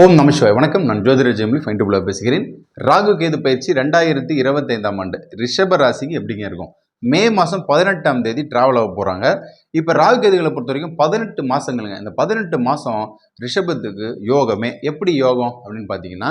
ஓம் நமசிவாய் வணக்கம். நான் ஜோதிர ஜெமிலி ஃபைன் டூப்ல பேசுகிறேன். ராகு கேது பயிற்சி ரெண்டாயிரத்தி இருபத்தைந்தாம் ஆண்டு. ரிஷப ராசிக்கு எப்படிங்க இருக்கும்? மே மாதம் பதினெட்டாம் தேதி டிராவல் ஆக போகிறாங்க இப்போ ராகு கேதுகளை பொறுத்த வரைக்கும் பதினெட்டு மாதங்களுங்க இந்த பதினெட்டு மாதம் ரிஷபத்துக்கு யோகமே. எப்படி யோகம் அப்படின்னு பார்த்தீங்கன்னா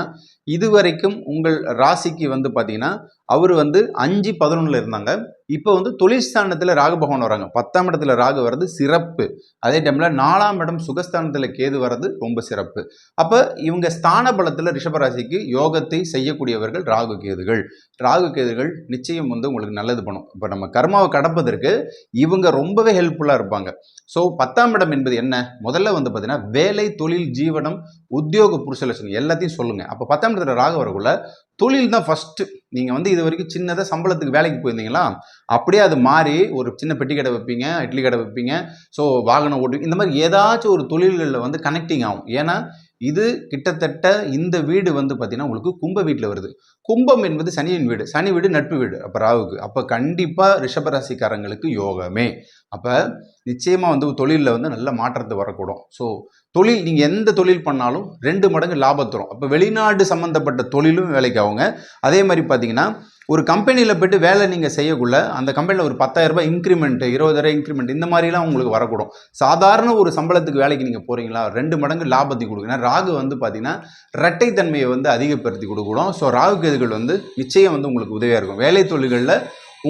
இதுவரைக்கும் உங்கள் ராசிக்கு வந்து பார்த்தீங்கன்னா அவர் வந்து அஞ்சு பதினொன்றில் இருந்தாங்க. இப்போ வந்து தொழில்ஸ்தானத்தில் ராகு பகவான் வராங்க. பத்தாம் இடத்துல ராகு வர்றது சிறப்பு. அதே டைமில் நாலாம் இடம் சுகஸ்தானத்தில் கேது வர்றது ரொம்ப சிறப்பு. அப்போ இவங்க ஸ்தான பலத்தில் ரிஷபராசிக்கு யோகத்தை செய்யக்கூடியவர்கள் ராகு கேதுகள். ராகு கேதுகள் நிச்சயம் வந்து உங்களுக்கு நல்லது பண்ணும். இப்போ நம்ம கர்மாவை கடப்பதற்கு இவங்க ரொம்பவே ஹெல்ப்ஃபுல்லாக இருப்பாங்க. ஸோ பத்தாம் இடம் என்பது என்ன? முதல்ல வந்து பார்த்தீங்கன்னா வேலை தொழில் ஜீவனம் உத்தியோக புருஷ லட்சணம் எல்லாத்தையும் சொல்லுங்கள் அப்போ பத்தாம் இடத்துல ராகு வரக்குள்ள தொழில் தான் ஃபஸ்ட்டு நீங்கள் வந்து இது வரைக்கும் சின்னதாக சம்பளத்துக்கு வேலைக்கு போயிருந்தீங்களா? அப்படியே அது மாறி ஒரு சின்ன பெட்டி கடை வைப்பீங்க இட்லி கடை வைப்பீங்க. ஸோ வாகனம் ஓட்டு இந்த மாதிரி ஏதாச்சும் ஒரு தொழில்களில் வந்து கனெக்டிங் ஆகும். ஏன்னா இது கிட்டத்தட்ட இந்த வீடு வந்து பார்த்தீங்கன்னா உங்களுக்கு கும்ப வீட்டில் வருது. கும்பம் என்பது சனியின் வீடு. சனி வீடு நட்பு வீடு. அப்போ ராவுக்கு அப்போ கண்டிப்பாக ரிஷபராசிக்காரங்களுக்கு யோகமே. அப்போ நிச்சயமாக வந்து தொழிலில் வந்து நல்ல மாற்றத்தை வரக்கூடும். ஸோ தொழில் நீங்கள் எந்த தொழில் பண்ணாலும் ரெண்டு மடங்கு லாபம் தரும். அப்போ வெளிநாடு சம்மந்தப்பட்ட தொழிலும் வேலைக்கு ஆகுங்க. அதே மாதிரி பார்த்தீங்கன்னா ஒரு கம்பெனியில் போய்ட்டு வேலை நீங்கள் செய்யக்குள்ள அந்த கம்பெனியில் ஒரு பத்தாயிரரூபா இன்க்ரிமெண்ட் இருபதாயிரம் இன்க்ரிமெண்ட் இந்த மாதிரிலாம் உங்களுக்கு வரக்கூடும். சாதாரண ஒரு சம்பளத்துக்கு வேலைக்கு நீங்கள் போகிறீங்களா ரெண்டு மடங்கு லாபத்தை கொடுக்கணும் ராகு வந்து பார்த்தீங்கன்னா இரட்டைத்தன்மையை வந்து அதிகப்படுத்தி கொடுக்கணும். ஸோ ராகு கேதுகள் வந்து நிச்சயம் வந்து உங்களுக்கு உதவியாக இருக்கும். வேலை தொழில்களில்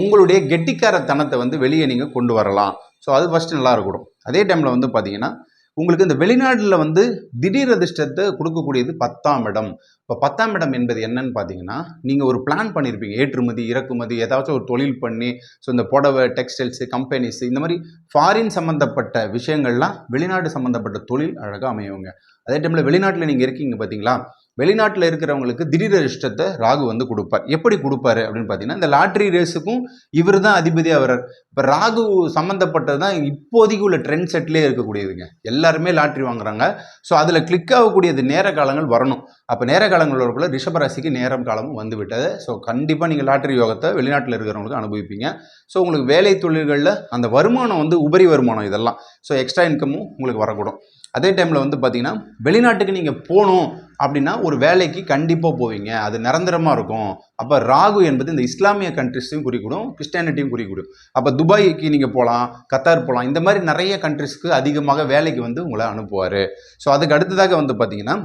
உங்களுடைய கெட்டிக்காரத்தனத்தை வந்து வெளியே நீங்கள் கொண்டு வரலாம். ஸோ அது ஃபஸ்ட்டு நல்லா இருக்கணும். அதே டைமில் வந்து பார்த்தீங்கன்னா உங்களுக்கு இந்த வெளிநாட்டில் வந்து திடீர் அதிர்ஷ்டத்தை கொடுக்கக்கூடியது பத்தாம் இடம். இப்போ பத்தாம் இடம் என்பது என்னன்னு பார்த்தீங்கன்னா நீங்கள் ஒரு பிளான் பண்ணியிருப்பீங்க ஏற்றுமதி இறக்குமதி ஏதாச்சும் ஒரு தொழில் பண்ணி ஸோ இந்த புடவை டெக்ஸ்டைல்ஸு கம்பெனிஸ் இந்த மாதிரி ஃபாரின் சம்மந்தப்பட்ட விஷயங்கள்லாம் வெளிநாடு சம்மந்தப்பட்ட தொழில் அழகாக அமையுங்க. அதே டைமில் வெளிநாட்டில் நீங்கள் இருக்கீங்க பார்த்தீங்களா வெளிநாட்டில் இருக்கிறவங்களுக்கு திடீர் அதிர்ஷ்டத்தை ராகு வந்து கொடுப்பார். எப்படி கொடுப்பாரு அப்படின்னு பார்த்தீங்கன்னா இந்த லாட்ரி ரேஸுக்கும் இவர் தான் அதிபதியாக வர்றார். இப்போ ராகு சம்மந்தப்பட்டது தான் இப்போதைக்கு உள்ள ட்ரெண்ட் செட்லேயே இருக்கக்கூடியதுங்க. எல்லாருமே லாட்ரி வாங்குறாங்க. ஸோ அதில் கிளிக் ஆகக்கூடியது நேர காலங்கள் வரணும். அப்போ நேர காலங்கள் ரிஷபராசிக்கு நேரம் காலமும் வந்து விட்டது. ஸோ கண்டிப்பாக நீங்கள் லாட்ரி யோகத்தை வெளிநாட்டில் இருக்கிறவங்களுக்கு அனுபவிப்பீங்க. ஸோ உங்களுக்கு வேலை தொழில்களில் அந்த வருமானம் வந்து உபரி வருமானம் இதெல்லாம். ஸோ எக்ஸ்ட்ரா இன்கமும் உங்களுக்கு வரக்கூடும். அதே டைமில் வந்து பார்த்தீங்கன்னா வெளிநாட்டுக்கு நீங்கள் போகணும் அப்படின்னா ஒரு வேலைக்கு கண்டிப்பாக போவீங்க. அது நிரந்தரமாக இருக்கும். அப்போ ராகு என்பது இந்த இஸ்லாமிய கண்ட்ரிஸையும் குறிக்கூடும் கிறிஸ்டியானிட்டியும் குறிக்கூடும். அப்போ துபாய்க்கு நீங்கள் போகலாம் கத்தார் போகலாம் இந்த மாதிரி நிறைய கண்ட்ரிஸ்க்கு அதிகமாக வேலைக்கு வந்து உங்களை அனுப்புவார். ஸோ அதுக்கு அடுத்ததாக வந்து பார்த்தீங்கன்னா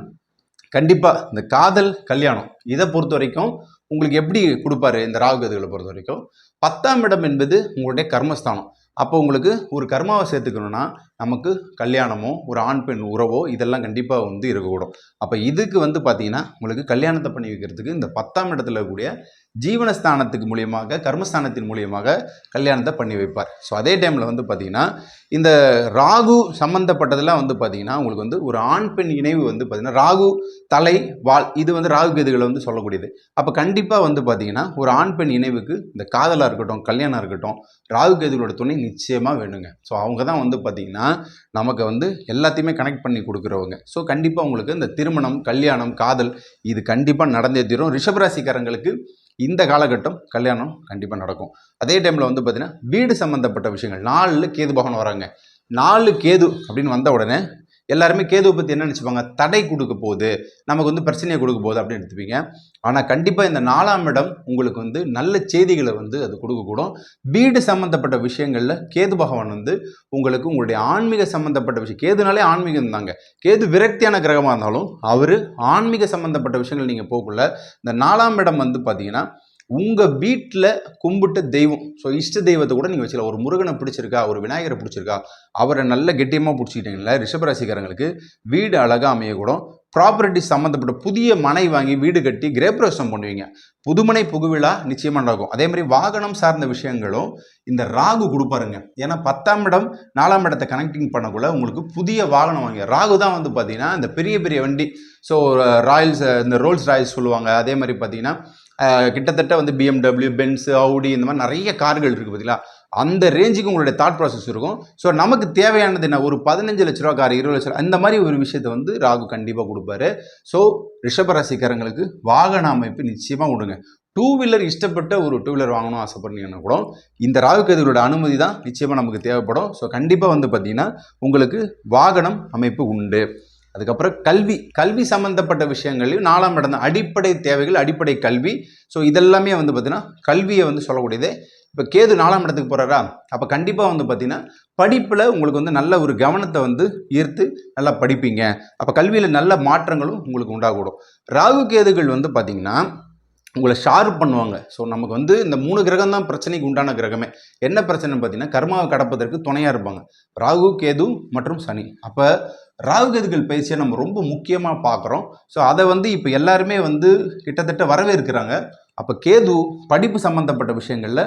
கண்டிப்பாக இந்த காதல் கல்யாணம் இதை பொறுத்த வரைக்கும் உங்களுக்கு எப்படி கொடுப்பாரு இந்த ராகு கதுகளை பொறுத்த வரைக்கும்? பத்தாம் இடம் என்பது உங்களுடைய கர்மஸ்தானம். அப்போ உங்களுக்கு ஒரு கர்மாவை சேர்த்துக்கணுன்னா நமக்கு கல்யாணமோ ஒரு ஆண் பெண் உறவோ இதெல்லாம் கண்டிப்பாக வந்து இருக்கக்கூடும். அப்போ இதுக்கு வந்து பார்த்திங்கன்னா உங்களுக்கு கல்யாணத்தை பண்ணி வைக்கிறதுக்கு இந்த பத்தாம் இடத்துல இருக்கக்கூடிய ஜீவனஸ்தானத்துக்கு மூலியமாக கர்மஸ்தானத்தின் மூலியமாக கல்யாணத்தை பண்ணி வைப்பார். ஸோ அதே டைமில் வந்து பார்த்தீங்கன்னா இந்த ராகு சம்மந்தப்பட்டதெல்லாம் வந்து பார்த்தீங்கன்னா உங்களுக்கு வந்து ஒரு ஆண் பெண் இணைவு வந்து பார்த்திங்கன்னா ராகு தலை வால் இது வந்து ராகு கேதுகளை வந்து சொல்லக்கூடியது. அப்போ கண்டிப்பாக வந்து பார்த்திங்கன்னா ஒரு ஆண் பெண் இணைவுக்கு இந்த காதலாக இருக்கட்டும் கல்யாணம் இருக்கட்டும் ராகு கேதுகளோட துணை நிச்சயமாக வேணுங்க ஸோ அவங்க தான் வந்து பார்த்திங்கன்னா நமக்கு வந்து எல்லாத்தையுமே கனெக்ட் பண்ணி கொடுக்குறவங்க. ஸோ கண்டிப்பாக உங்களுக்கு இந்த திருமணம் கல்யாணம் காதல் இது கண்டிப்பாக நடந்தே தீரும். ரிஷபராசிக்காரங்களுக்கு இந்த காலகட்டம் கல்யாணம் கண்டிப்பாக நடக்கும். அதே டைமில் வந்து பார்த்தீங்கன்னா வீடு சம்மந்தப்பட்ட விஷயங்கள் நாலில் கேது பகவான் வராங்க. நாலு கேது அப்படின்னு வந்த உடனே எல்லாருமே கேதுவை பற்றி என்ன நினச்சிப்பாங்க? தடை கொடுக்க போகுது. நமக்கு வந்து பிரச்சனையை கொடுக்க போகுது அப்படின்னு எடுத்துப்பீங்க. ஆனால் கண்டிப்பாக இந்த நாலாம் இடம் உங்களுக்கு வந்து நல்ல செய்திகளை வந்து அது கொடுக்கக்கூடும். வீடு சம்மந்தப்பட்ட விஷயங்களில் கேது பகவான் வந்து உங்களுக்கு உங்களுடைய ஆன்மீக சம்மந்தப்பட்ட விஷயம் கேதுனாலே ஆன்மீகம் தாங்க. கேது விரக்தியான கிரகமாக இருந்தாலும் அவர் ஆன்மீக சம்மந்தப்பட்ட விஷயங்கள் நீங்கள் போகக்குள்ள இந்த நாலாம் இடம் வந்து பார்த்தீங்கன்னா உங்கள் வீட்டில் கும்பிட்ட தெய்வம். ஸோ இஷ்ட தெய்வத்தை கூட நீங்கள் வச்சுக்கலாம். ஒரு முருகனை பிடிச்சிருக்கா? ஒரு விநாயகரை பிடிச்சிருக்கா? அவரை நல்ல கெட்டியமாக பிடிச்சிக்கிட்டீங்களா ரிஷபராசிக்காரங்களுக்கு வீடு அழகாக அமையக்கூடும் ப்ராப்பர்ட்டி சம்மந்தப்பட்ட புதிய மனை வாங்கி வீடு கட்டி கிரேப்ரவேசம் பண்ணுவீங்க. புதுமனை புகுவிழா நிச்சயமாக நடக்கும். அதே மாதிரி வாகனம் சார்ந்த விஷயங்களும் இந்த ராகு கொடுப்பாருங்க. ஏன்னா பத்தாம் இடம் நாலாம் இடத்தை கனெக்டிங் பண்ணக்குள்ள உங்களுக்கு புதிய வாகனம் வாங்க. ராகு தான் வந்து பார்த்தீங்கன்னா இந்த பெரிய பெரிய வண்டி. ஸோ ராயல்ஸ் இந்த ரோல்ஸ் ராயல்ஸ் சொல்லுவாங்க. அதே மாதிரி பார்த்தீங்கன்னா கிட்டத்தட்ட வந்து பிஎம்டபிள்யூ பென்ஸ் அவுடி இந்த மாதிரி நிறைய கார்கள் இருக்குது பார்த்தீங்களா? அந்த ரேஞ்சுக்கு உங்களுடைய தாட் ப்ராசஸ் இருக்கும். ஸோ நமக்கு தேவையானது என்ன? ஒரு பதினஞ்சு லட்ச ரூபா கார் இருபது லட்ச ரூபா அந்த மாதிரி ஒரு விஷயத்தை வந்து ராகு கண்டிப்பாக கொடுப்பாரு. ஸோ ரிஷபராசிக்காரங்களுக்கு வாகன அமைப்பு நிச்சயமாக விடுங்க டூ வீலர் இஷ்டப்பட்ட ஒரு டூ வீலர் வாங்கணும் ஆசைப்பட்டீங்கன்னா கூட இந்த ராகு கேதுகளோட அனுமதி தான் நிச்சயமாக நமக்கு தேவைப்படும். ஸோ கண்டிப்பாக வந்து பார்த்திங்கன்னா உங்களுக்கு வாகனம் அமைப்பு உண்டு. அதுக்கப்புறம் கல்வி கல்வி சம்மந்தப்பட்ட விஷயங்களையும் நாலாம் இடம் தான். அடிப்படை தேவைகள் அடிப்படை கல்வி. ஸோ இதெல்லாமே வந்து பார்த்திங்கன்னா கல்வியை வந்து சொல்லக்கூடியது. இப்போ கேது நாலாம் இடத்துக்கு போகிறாரா அப்போ கண்டிப்பாக வந்து பார்த்திங்கன்னா படிப்பில் உங்களுக்கு வந்து நல்ல ஒரு கவனத்தை வந்து ஈர்த்து நல்லா படிப்பீங்க. அப்போ கல்வியில் நல்ல மாற்றங்களும் உங்களுக்கு உண்டாகக்கூடும். ராகு கேதுகள் வந்து பார்த்திங்கன்னா உங்களை ஷார்ப் பண்ணுவாங்க. ஸோ நமக்கு வந்து இந்த மூணு கிரகம் தான் பிரச்சனைக்கு உண்டான கிரகமே. என்ன பிரச்சனைன்னு பார்த்தீங்கன்னா கர்மாவை கடப்பதற்கு துணையாக இருப்பாங்க. ராகு கேது மற்றும் சனி. அப்போ ராகு கேதுகள் பயிற்சியை நம்ம ரொம்ப முக்கியமாக பார்க்குறோம். ஸோ அதை வந்து இப்போ எல்லாருமே வந்து கிட்டத்தட்ட வரவேற்கிறாங்க. அப்போ கேது படிப்பு சம்மந்தப்பட்ட விஷயங்களில்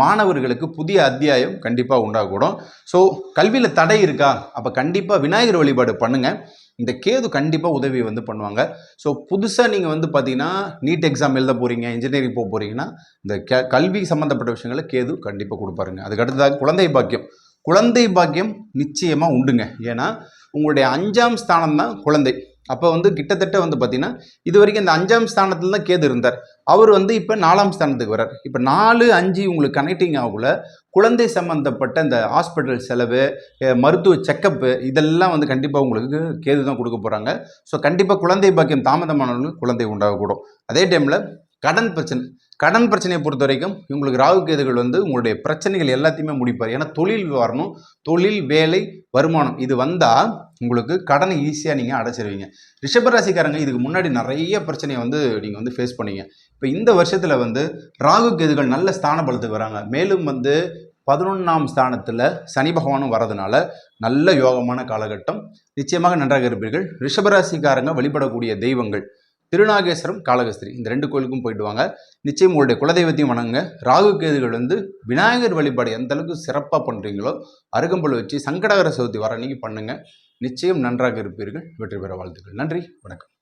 மாணவர்களுக்கு புதிய அத்தியாயம் கண்டிப்பாக உண்டாகக்கூடும் ஸோ கல்வியில் தடை இருக்கா? அப்போ கண்டிப்பாக விநாயகர் வழிபாடு பண்ணுங்கள் இந்த கேது கண்டிப்பாக உதவி வந்து பண்ணுவாங்க. ஸோ புதுசாக நீங்கள் வந்து பார்த்தீங்கன்னா நீட் எக்ஸாம் எழுத போகிறீங்க இன்ஜினியரிங் போக போகிறீங்கன்னா இந்த க கல்வி சம்மந்தப்பட்ட விஷயங்களை கேது கண்டிப்பாக கொடுப்பாருங்க. அதுக்கு அடுத்ததாக குழந்தை பாக்கியம். குழந்தை பாக்கியம் நிச்சயமாக உண்டுங்க. ஏன்னா உங்களுடைய அஞ்சாம் ஸ்தானம் தான் குழந்தை. அப்போ வந்து கிட்டத்தட்ட வந்து பார்த்தீங்கன்னா இது வரைக்கும் இந்த அஞ்சாம் ஸ்தானத்தில் தான் கேது இருந்தார். அவர் வந்து இப்போ நாலாம் ஸ்தானத்துக்கு வர்றார். இப்போ நாலு அஞ்சு உங்களுக்கு கனெக்டிங் ஆகல குழந்தை சம்மந்தப்பட்ட இந்த ஹாஸ்பிட்டல் செலவு மருத்துவ செக்கப்பு இதெல்லாம் வந்து கண்டிப்பாக உங்களுக்கு கேது தான் கொடுக்க போகிறாங்க ஸோ கண்டிப்பாக குழந்தை பாக்கியம் தாமதமானவங்களுக்கு குழந்தை உண்டாகக்கூடும். அதே டைமில் கடன் பிரச்சனை. கடன் பிரச்சனையை பொறுத்த வரைக்கும் உங்களுக்கு ராகு கேதுகள் வந்து உங்களுடைய பிரச்சனைகள் எல்லாத்தையுமே முடிப்பார். ஏன்னா தொழில் வரணும். தொழில் வேலை வருமானம். இது வந்தால் உங்களுக்கு கடனை ஈஸியாக நீங்கள் அடைச்சிருவீங்க. ரிஷபராசிக்காரங்க இதுக்கு முன்னாடி நிறைய பிரச்சனையை வந்து நீங்கள் வந்து ஃபேஸ் பண்ணீங்க. இப்போ இந்த வருஷத்தில் வந்து ராகு கேதுகள் நல்ல ஸ்தான பலத்துக்கு வராங்க. மேலும் வந்து பதினொன்றாம் ஸ்தானத்தில் சனி பகவானும் வரதுனால நல்ல யோகமான காலகட்டம். நிச்சயமாக நன்றாக இருப்பீர்கள். ரிஷபராசிக்காரங்க வழிபடக்கூடிய தெய்வங்கள் திருநாகேஸ்வரம் காலகஸ்திரி இந்த ரெண்டு கோயிலுக்கும் போயிட்டு வாங்க. நிச்சயம் உங்களுடைய குலதெய்வத்தையும் வணங்குங்க. ராகு கேதுகள் வந்து விநாயகர் வழிபாடு எந்த அளவுக்கு சிறப்பாக பண்ணுறீங்களோ அருகம்புல் வச்சு சங்கடகர சதுர்த்தி வர அன்னைக்கு பண்ணுங்கள் நிச்சயம் நன்றாக இருப்பீர்கள். வெற்றி பெற வாழ்த்துக்கள். நன்றி. வணக்கம்.